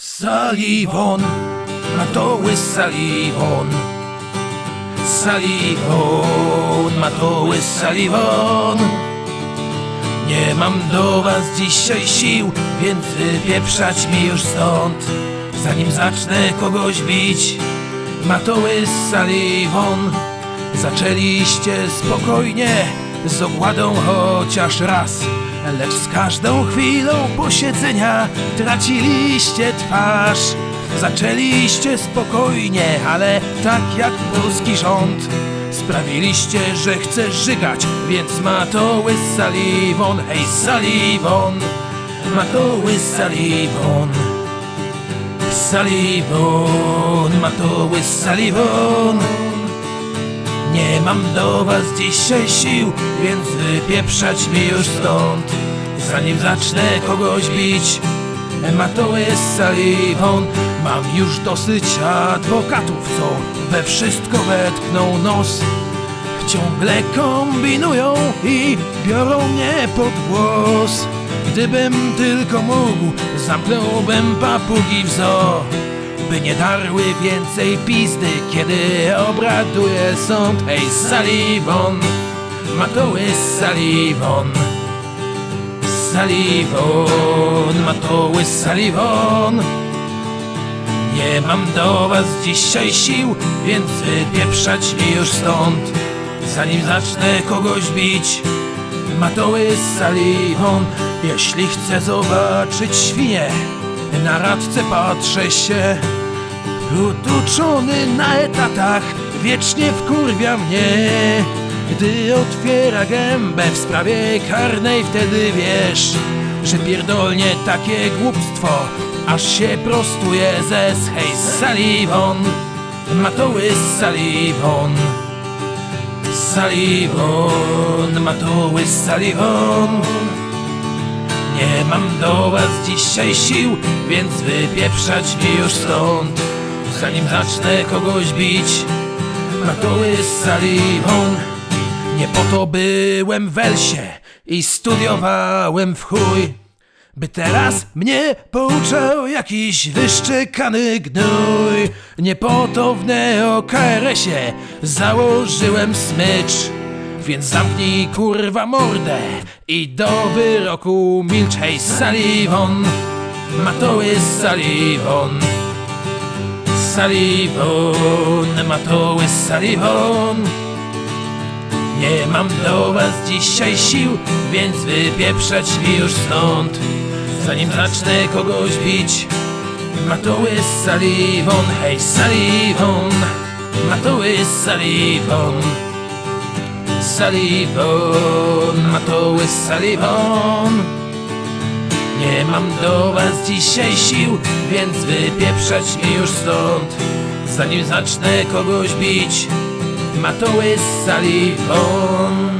Saliwon, matoły saliwon. Saliwon, matoły saliwon. Nie mam do was dzisiaj sił, więc wypieprzać mi już stąd. Zanim zacznę kogoś bić, matoły saliwon. Zaczęliście spokojnie, z ogładą chociaż raz. Lecz z każdą chwilą posiedzenia traciliście twarz. Zaczęliście spokojnie, ale tak jak polski rząd. Sprawiliście, że chcę żygać, więc matoły saliwon, hej saliwon, matoły saliwon. Saliwon, matoły saliwon. Mam do was dzisiaj sił, więc wypieprzać mi już stąd. Zanim zacznę kogoś bić, matoły saliwon. Mam już dosyć adwokatów, co we wszystko wetkną nos. Ciągle kombinują i biorą mnie pod włos. Gdybym tylko mógł, zamknąłbym papugi w zoo. Nie darły więcej pizdy, kiedy obraduje sąd. Hej Saliwon, matoły Saliwon Saliwon, matoły Saliwon Nie mam do was dzisiaj sił, więc wypieprzać mi już stąd. Zanim zacznę kogoś bić, matoły Saliwon Jeśli chcę zobaczyć świnie, na radce patrzę się Utuczony na etatach wiecznie wkurwia mnie. Gdy otwiera gębę w sprawie karnej Wtedy wiesz, że pierdolnie takie głupstwo Aż się prostuje ze hej Saliwon Matoły Saliwon Saliwon, matoły Saliwon nie mam do was dzisiaj sił, więc wypieprzać mi już stąd Zanim zacznę kogoś bić, matoły saliwon Nie po to byłem w Elsie i studiowałem w chuj by teraz mnie pouczał jakiś wyszczekany gnój. Nie po to w neo-KRS-ie założyłem smycz Więc zamknij kurwa mordę i do wyroku milcz Hej Saliwon, matoły Saliwon Saliwon, matoły Saliwon nie mam do was dzisiaj sił, więc wypieprzać mi już stąd. Zanim zacznę kogoś bić Matoły saliwon, hej saliwon Matoły saliwon Saliwon, matoły saliwon Nie mam do was dzisiaj sił, więc wypieprzać mi już stąd. Zanim zacznę kogoś bić Matoły saliwon